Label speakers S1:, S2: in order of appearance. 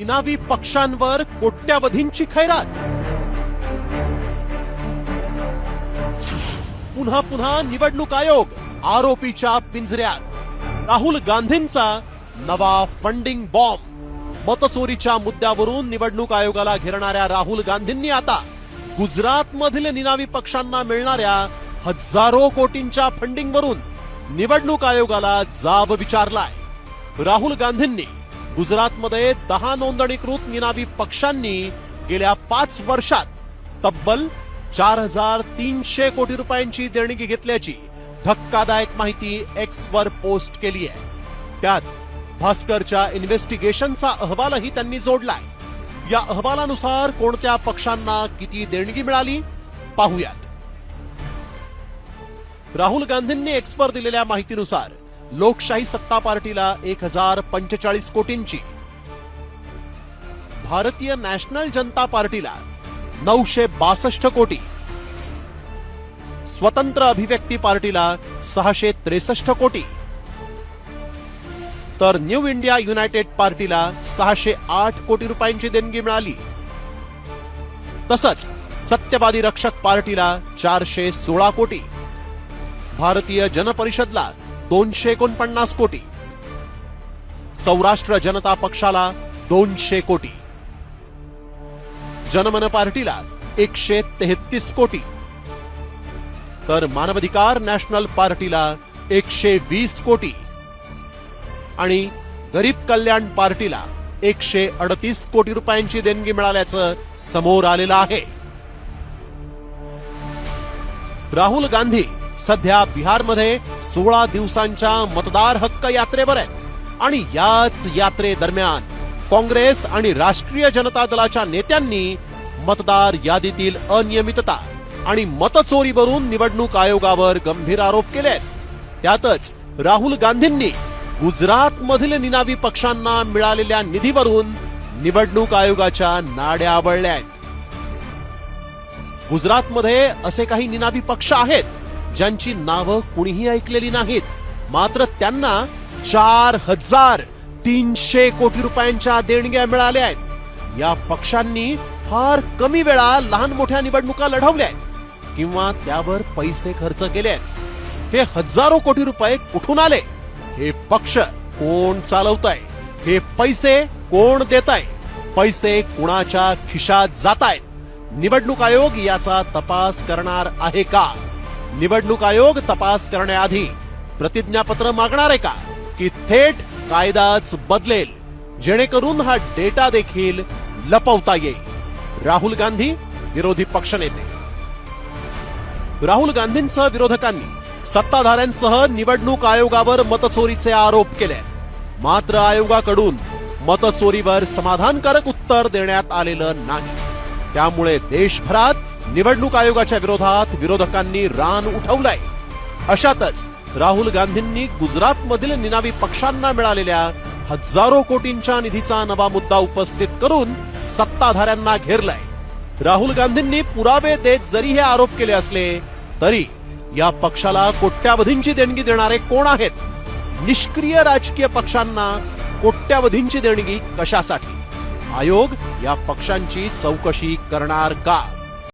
S1: इनावी पक्षांवर कोट्यावधींची खैरात. पुन्हा पुन्हा निवडणूक आयोग आरोपीच्या पिंजऱ्यात. राहुल गांधींचा नवा फंडिंग बॉम्ब. मतचोरीच्या मुद्द्यावरून निवडणूक आयोगाला घेरणाऱ्या राहुल गांधींनी आता गुजरात मधील निनावी पक्षांना मिळणाऱ्या हजारो कोटींच्या फंडिंगवरून निवडणूक आयोगाला जाब विचारलाय. राहुल गांधींनी गुजरातमध्ये दहा नोंदणीकृत निनावी पक्षांनी गेल्या पाच वर्षात तब्बल चार हजार तीनशे कोटी रुपयांची देणगी घेतल्याची धक्कादायक माहिती एक्स वर पोस्ट केली आहे. त्यात भास्करच्या इन्व्हेस्टिगेशनचा अहवालही त्यांनी जोडलाय. या अहवालानुसार कोणत्या पक्षांना किती देणगी मिळाली पाहूयात. राहुल गांधींनी एक्सपर दिलेल्या माहितीनुसार लोकशाही सत्ता पार्टीला एक हजार पंचेचाळीस कोटींची. भारतीय नॅशनल जनता पार्टीला नऊशे बासष्ट कोटी. स्वतंत्र अभिव्यक्ती पार्टीला सहाशे त्रेसष्ट कोटी. तर न्यू इंडिया युनायटेड पार्टीला सहाशे आठ कोटी रुपयांची देणगी मिळाली. तसंच सत्यवादी रक्षक पार्टीला चारशे सोळा कोटी. भारतीय जनपरिषदला दोनशे एकोणपन्नास कोटी. सौराष्ट्र जनता पक्षाला दोनशे कोटी. जनमन पार्टीला एकशे तेहतीस कोटी. तर मानवाधिकार नॅशनल पार्टीला एकशे वीस कोटी. आणि गरीब कल्याण पार्टीला एकशे अडतीस कोटी रुपयांची देणगी मिळाल्याचं समोर आलेलं आहे. राहुल गांधी सध्या बिहारमध्ये सोळा दिवसांच्या मतदार हक्क यात्रेवर आहेत. आणि याच यात्रेदरम्यान काँग्रेस आणि राष्ट्रीय जनता दलाच्या नेत्यांनी मतदार यादीतील अनियमितता आणि मतचोरीवरून निवडणूक आयोगावर गंभीर आरोप केले त्यातच राहुल गांधींनी गुजरात मधील निनावी पक्षांना मिळालेल्या निधीवरून निवडणूक आयोगाच्या नाड्या आवळल्या आहेत. गुजरातमध्ये असे काही निनावी पक्ष आहेत? ज्यांची नावं कुणीही ऐकलेली नाहीत. मात्र त्यांना चार हजार तीनशे कोटी रुपयांच्या देणग्या मिळाल्या आहेत. या पक्षांनी फार कमी वेळा लहान मोठ्या निवडणुका लढवल्या आहेत. किंवा त्यावर पैसे खर्च केले आहेत. हे हजारो कोटी रुपये कुठून आले? हे पक्ष कोण चालवत आहे हे पैसे कोण देत आहे पैसे कुणाच्या खिशात जात आहेत निवडणूक आयोग याचा तपास करणार आहे का? निवडणूक आयोग तपास करण्याआधी प्रतिज्ञापत्र मागणार आहे का? की थेट कायदाच बदलेल जेणेकरून हा डेटा देखील लपवता येईल. राहुल गांधी विरोधी पक्षनेते राहुल गांधींसह विरोधकांनी सत्ताधाऱ्यांसह निवडणूक आयोगावर मतचोरीचे आरोप केले. मात्र आयोगाकडून मतचोरीवर समाधानकारक उत्तर देण्यात आलेलं नाही. त्यामुळे देशभरात निवडणूक आयोगाच्या विरोधात विरोधकांनी रान उठवलंय. अशातच राहुल गांधींनी गुजरातमधील निनावी पक्षांना मिळालेल्या हजारो कोटींच्या निधीचा नवा मुद्दा उपस्थित करून सत्ताधाऱ्यांना घेरलाय. राहुल गांधींनी पुरावे देत जरी हे आरोप केले असले तरी या पक्षाला कोट्यावधींची देणगी देणारे कोण आहेत? निष्क्रिय राजकीय पक्षांना कोट्यावधींची देणगी कशासाठी? आयोग या पक्षांची चौकशी करणार का?